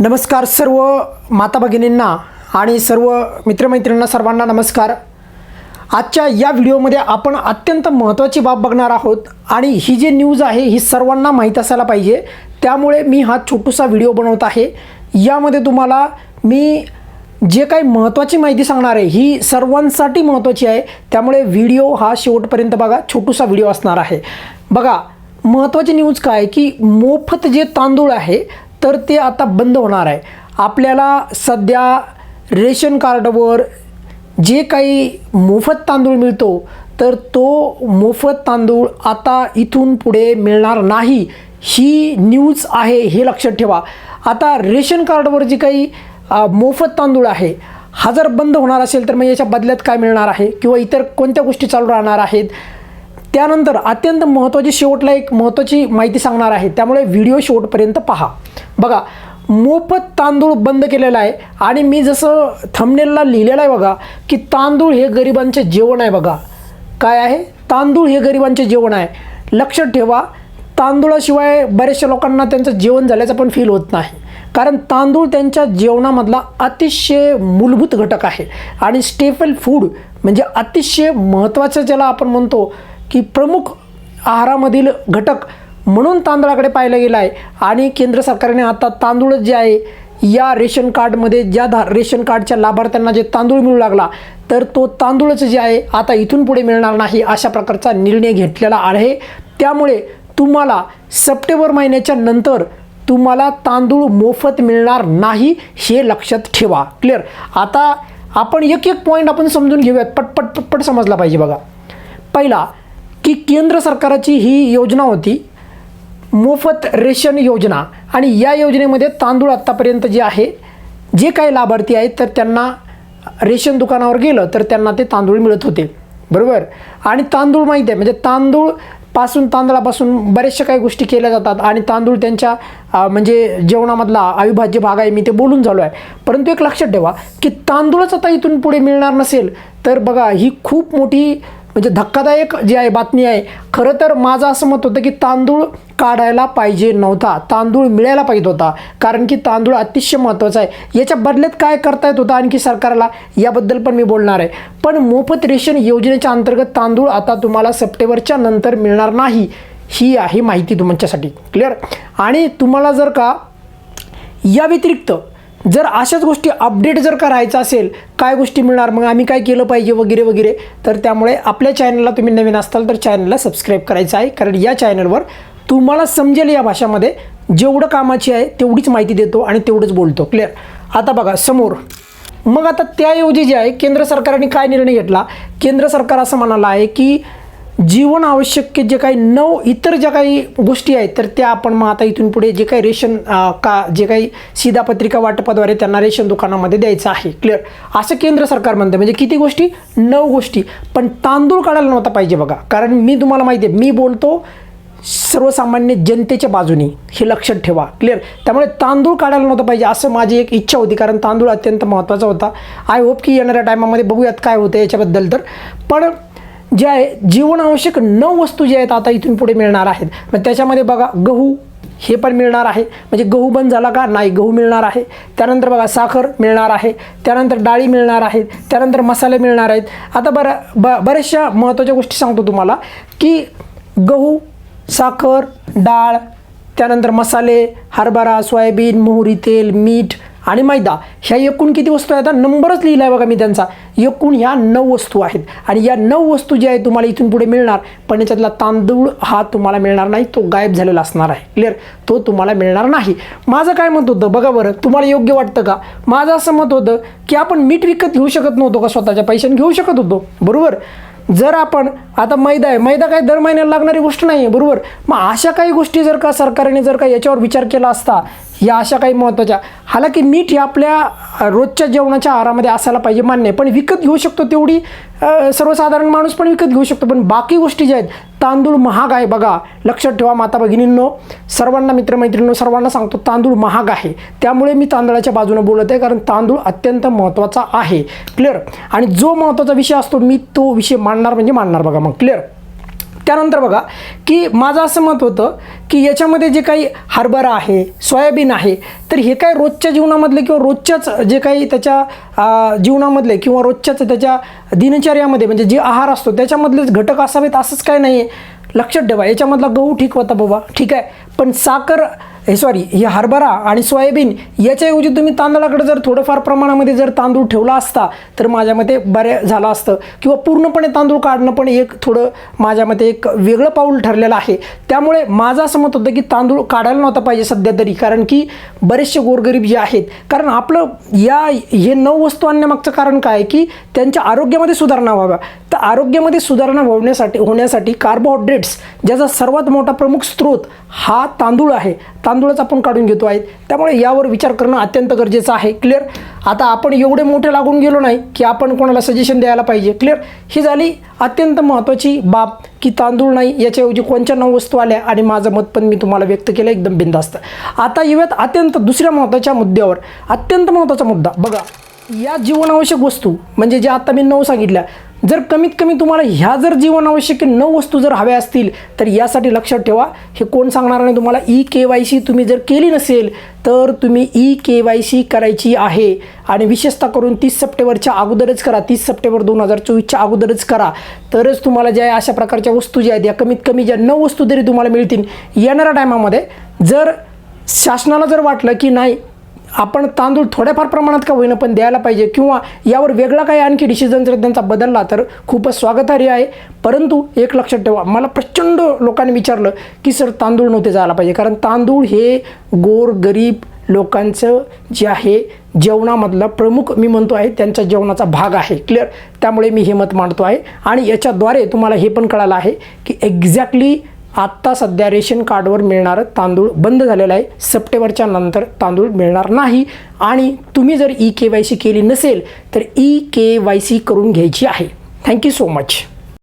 नमस्कार सर्व माता भगिनींना आणि सर्व मित्रमैत्रिणींना सर्वांना नमस्कार. आजच्या या व्हिडिओमध्ये आपण अत्यंत महत्त्वाची बाब बघणार आहोत आणि ही जी न्यूज आहे ही सर्वांना माहीत असायला पाहिजे. त्यामुळे मी हा छोटूसा व्हिडिओ बनवत आहे. यामध्ये तुम्हाला मी जे काही महत्त्वाची माहिती सांगणार आहे ही सर्वांसाठी महत्त्वाची आहे. त्यामुळे व्हिडिओ हा शेवटपर्यंत बघा छोटूसा व्हिडिओ असणार आहे. बघा महत्त्वाची न्यूज काय की मोफत जे तांदूळ आहे तर ते आता बंद होणार आहे. आपल्याला सध्या रेशन कार्डवर जे काही मोफत तांदूळ मिळतो तर तो मोफत तांदूळ आता इथून पुढे मिळणार नाही. ही न्यूज आहे हे लक्षात ठेवा. आता रेशन कार्डवर जी काही मोफत तांदूळ आहे हा जर बंद होणार असेल तर मग याच्या बदल्यात काय मिळणार आहे? किंवा इतर कोणत्या गोष्टी चालू राहणार आहेत? त्यानंतर अत्यंत महत्त्वाची शेवटला एक महत्त्वाची माहिती सांगणार आहे. त्यामुळे व्हिडिओ शेवटपर्यंत पहा. बघा मोफत तांदूळ बंद केलेला आहे आणि मी जसं थंबनेलला लिहिलेलं आहे बघा की तांदूळ हे गरिबांचे जेवण आहे बघा. काय आहे? तांदूळ हे गरिबांचे जेवण आहे. लक्षात ठेवा तांदूळाशिवाय बऱ्याचशा लोकांना त्यांचं जेवण झाल्याचं पण फील होत नाही. कारण तांदूळ त्यांच्या जेवणामधला अतिशय मूलभूत घटक आहे. आणि स्टेफल फूड म्हणजे अतिशय महत्त्वाचं ज्याला आपण म्हणतो की प्रमुख आहारामधील घटक म्हणून तांदळाकडे पाहिलं गेलं आहे. आणि केंद्र सरकारने आता तांदूळ जे आहे या रेशन कार्डमध्ये ज्या धा रेशन कार्डच्या लाभार्थ्यांना जे तांदूळ मिळू लागला तर तो तांदूळच जे आहे आता इथून पुढे मिळणार नाही अशा प्रकारचा निर्णय घेतलेला आहे. त्यामुळे तुम्हाला सप्टेंबर महिन्याच्या नंतर तुम्हाला तांदूळ मोफत मिळणार नाही हे लक्षात ठेवा. क्लिअर आता आपण एक एक पॉईंट आपण समजून घेऊयात. पटपट पटपट समजला पाहिजे बघा. पहिला की केंद्र सरकारची ही योजना होती मोफत रेशन योजना. आणि या योजनेमध्ये तांदूळ आत्तापर्यंत जे आहे जे काही लाभार्थी आहेत तर त्यांना रेशन दुकानावर गेलं तर त्यांना ते तांदूळ मिळत होते. बरोबर? आणि तांदूळ माहीत आहे म्हणजे तांदूळपासून तांदळापासून बऱ्याचशा काही गोष्टी केल्या जातात आणि तांदूळ त्यांच्या म्हणजे जेवणामधला अविभाज्य भाग आहे मी ते बोलून झालो आहे. परंतु एक लक्षात ठेवा की तांदूळच आता इथून पुढे मिळणार नसेल तर बघा ही खूप मोठी म्हणजे धक्कादायक जी आहे बातमी आहे खरं तर माझं असं मत होतं की तांदूळ काढायला पाहिजे नव्हता तांदूळ मिळायला पाहिजे होता. कारण की तांदूळ अतिशय महत्त्वाचा आहे. याच्या बदल्यात काय करता येत होतं आणखी सरकारला? याबद्दल पण मी बोलणार आहे. पण मोफत रेशन योजनेच्या अंतर्गत तांदूळ आता तुम्हाला सप्टेंबरच्या नंतर मिळणार नाही ही आहे माहिती तुमच्यासाठी. क्लिअर आणि तुम्हाला जर का या व्यतिरिक्त जर अशाच गोष्टी अपडेट जर करायचं असेल काय गोष्टी मिळणार? मग आम्ही काय केलं पाहिजे वगैरे वगैरे? तर त्यामुळे आपल्या चॅनलला तुम्ही नवीन असाल तर चॅनलला सबस्क्राईब करायचं आहे. कारण या चॅनलवर तुम्हाला समजेल या भाषामध्ये जेवढं कामाची आहे तेवढीच माहिती देतो आणि तेवढंच बोलतो. क्लिअर आता बघा समोर. मग आता त्याऐवजी जे आहे केंद्र सरकारने काय निर्णय घेतला? केंद्र सरकार असं म्हणालं आहे की जीवन आवश्यक जे काही नऊ इतर ज्या काही गोष्टी आहेत तर त्या आपण मग आता इथून पुढे जे काही रेशन का जे काही सीधा पत्रिका वाटपाद्वारे त्यांना रेशन दुकानामध्ये द्यायचं आहे. क्लिअर असं केंद्र सरकार म्हणतं. म्हणजे किती गोष्टी? नऊ गोष्टी. पण तांदूळ काढायला नव्हता पाहिजे बघा. कारण मी तुम्हाला माहिती आहे मी बोलतो सर्वसामान्य जनतेच्या बाजूनी. हे लक्षात ठेवा. क्लिअर त्यामुळे तांदूळ काढायला नव्हतं पाहिजे असं माझी एक इच्छा होती. कारण तांदूळ अत्यंत महत्त्वाचा होता. आय होप की येणाऱ्या टायमामध्ये बघूयात काय होतं याच्याबद्दल तर. पण जे आहे जीवनावश्यक नऊ वस्तू जे आहेत आता इथून पुढे मिळणार आहेत. मग त्याच्यामध्ये बघा गहू हे पण मिळणार आहे. म्हणजे गहू बंद झाला का? नाही गहू मिळणार आहे. त्यानंतर बघा साखर मिळणार आहे. त्यानंतर डाळी मिळणार आहेत त्यानंतर मसाले मिळणार आहेत. आता बरं ब बऱ्याचशा महत्त्वाच्या गोष्टी सांगतो तुम्हाला की गहू साखर डाळ त्यानंतर मसाले हरभरा सोयाबीन मोहरी तेल मीठ आणि मैदा ह्या एकूण किती वस्तू आहेत? आता नंबरच लिहिला आहे बघा मी त्यांचा. एकूण ह्या नऊ वस्तू आहेत. आणि या नऊ वस्तू ज्या आहेत तुम्हाला इथून पुढे मिळणार. पण याच्यातला तांदूळ हा तुम्हाला मिळणार नाही तो गायब झालेला असणार आहे. क्लिअर तो तुम्हाला मिळणार नाही. माझं काय मत होतं बघा बरं तुम्हाला योग्य वाटतं का? माझं असं मत होतं की आपण मीठ विकत घेऊ शकत नव्हतो का? स्वतःच्या पैशाने घेऊ शकत होतो. बरोबर? जर आपण आता मैदा आहे. मैदा काय दर महिन्याला लागणारी गोष्ट नाही आहे बरोबर? मग अशा काही गोष्टी जर का सरकारने जर का याच्यावर विचार केला असता या अशा काही महत्त्वाच्या. हालाकी मीठ हे आपल्या रोजच्या जेवणाच्या आहारामध्ये असायला पाहिजे मान्य पण विकत घेऊ शकतो तेवढी सर्वसाधारण माणूस पण विकत घेऊ शकतो. पण बाकी गोष्टी ज्या आहेत तांदूळ महाग आहे बघा. लक्षात ठेवा माता भगिनींनो. सर्वांना मित्रमैत्रिणींनो सर्वांना सांगतो तांदूळ महाग आहे. त्यामुळे मी तांदळाच्या बाजूने बोलत आहे कारण तांदूळ अत्यंत महत्त्वाचा आहे. क्लिअर? आणि जो महत्त्वाचा विषय असतो मी तो विषय मांडणार म्हणजे मांडणार बघा मग. क्लिअर? त्यानंतर बघा की माझं असं मत होतं की याच्यामध्ये जे काही हरभरा आहे सोयाबीन आहे तर हे काय रोजच्या जीवनामधले किंवा रोजच्याच जे काही त्याच्या जीवनामधले किंवा रोजच्याच त्याच्या दिनचर्यामध्ये म्हणजे जे आहार असतो त्याच्यामधलेच घटक असावेत असंच काय नाही आहे लक्षात ठेवा याच्यामधला गहू ठीक होता बाबा ठीक आहे. पण साखर हे सॉरी हे हरभरा आणि सोयाबीन याच्याऐवजी तुम्ही तांदळाकडे जर थोडंफार प्रमाणामध्ये जर तांदूळ ठेवला असता तर माझ्या मते बरे झालं असतं. किंवा पूर्णपणे तांदूळ काढणं पण एक थोडं माझ्या मते एक वेगळं पाऊल ठरलेलं आहे. त्यामुळे माझं असं मत होतं की तांदूळ काढायला नव्हता पाहिजे सध्या तरी कारण की बरेचसे गोरगरीब जे आहेत कारण आपलं या हे नऊ वस्तू आणण्यामागचं कारण काय की त्यांच्या आरोग्यामध्ये सुधारणा व्हाव्या. तर आरोग्यामध्ये सुधारणा होण्यासाठी होण्यासाठी कार्बोहायड्रेट्स ज्याचा सर्वात मोठा प्रमुख स्रोत हा हा तांदूळ आहे. तांदूळच आपण काढून घेतो आहेत त्यामुळे यावर विचार करणं अत्यंत गरजेचं आहे. क्लिअर आता आपण एवढे मोठे लागून गेलो नाही की आपण कोणाला सजेशन द्यायला पाहिजे. क्लिअर ही झाली अत्यंत महत्त्वाची बाब की तांदूळ नाही याच्याऐवजी कोणत्या नऊ वस्तू आल्या आणि माझं मत पण मी तुम्हाला व्यक्त केलं एकदम बिंदास्त आता येऊयात अत्यंत दुसऱ्या महत्त्वाच्या मुद्द्यावर. अत्यंत महत्त्वाचा मुद्दा. बघा या जीवनावश्यक वस्तू म्हणजे ज्या आता मी नऊ सांगितल्या जर कमीत कमी तुम्हाला ह्या जर जीवनावश्यक नऊ वस्तू जर हव्या असतील तर यासाठी लक्षात ठेवा हे कोण सांगणार नाही तुम्हाला. ई के वाय सी तुम्ही जर केली नसेल तर तुम्ही ई के वाय सी करायची आहे. आणि विशेषतः करून तीस सप्टेंबरच्या अगोदरच करा. तीस सप्टेंबर दोन हजार चोवीसच्या अगोदरच करा. तरच तुम्हाला ज्या अशा प्रकारच्या वस्तू ज्या आहेत या कमीत कमी ज्या नऊ वस्तू तरी तुम्हाला मिळतील येणाऱ्या टायमामध्ये जर शासनाला जर वाटलं की नाही आपण तांदूळ थोड्याफार प्रमाणात का होईना पण द्यायला पाहिजे किंवा यावर वेगळा काही आणखी डिसिजन जर त्यांचा बदलला तर खूपच स्वागतार्ह आहे. परंतु एक लक्षात ठेवा मला प्रचंड लोकांनी विचारलं की सर तांदूळ नव्हते जायला पाहिजे. कारण तांदूळ हे गोर गरीब लोकांचं जे आहे जेवणामधला प्रमुख मी म्हणतो आहे त्यांच्या जेवणाचा भाग आहे. क्लिअर त्यामुळे मी हे मत मांडतो आहे. आणि याच्याद्वारे तुम्हाला हे पण कळालं आहे की एक्झॅक्टली आत्ता सध्या रेशन कार्डवर मिळणारं तांदूळ बंद झालेलं आहे. सप्टेंबरच्या नंतर तांदूळ मिळणार नाही. आणि तुम्ही जर ई के वाय सी केली नसेल तर ई के वाय सी करून घ्यायची आहे. Thank you so much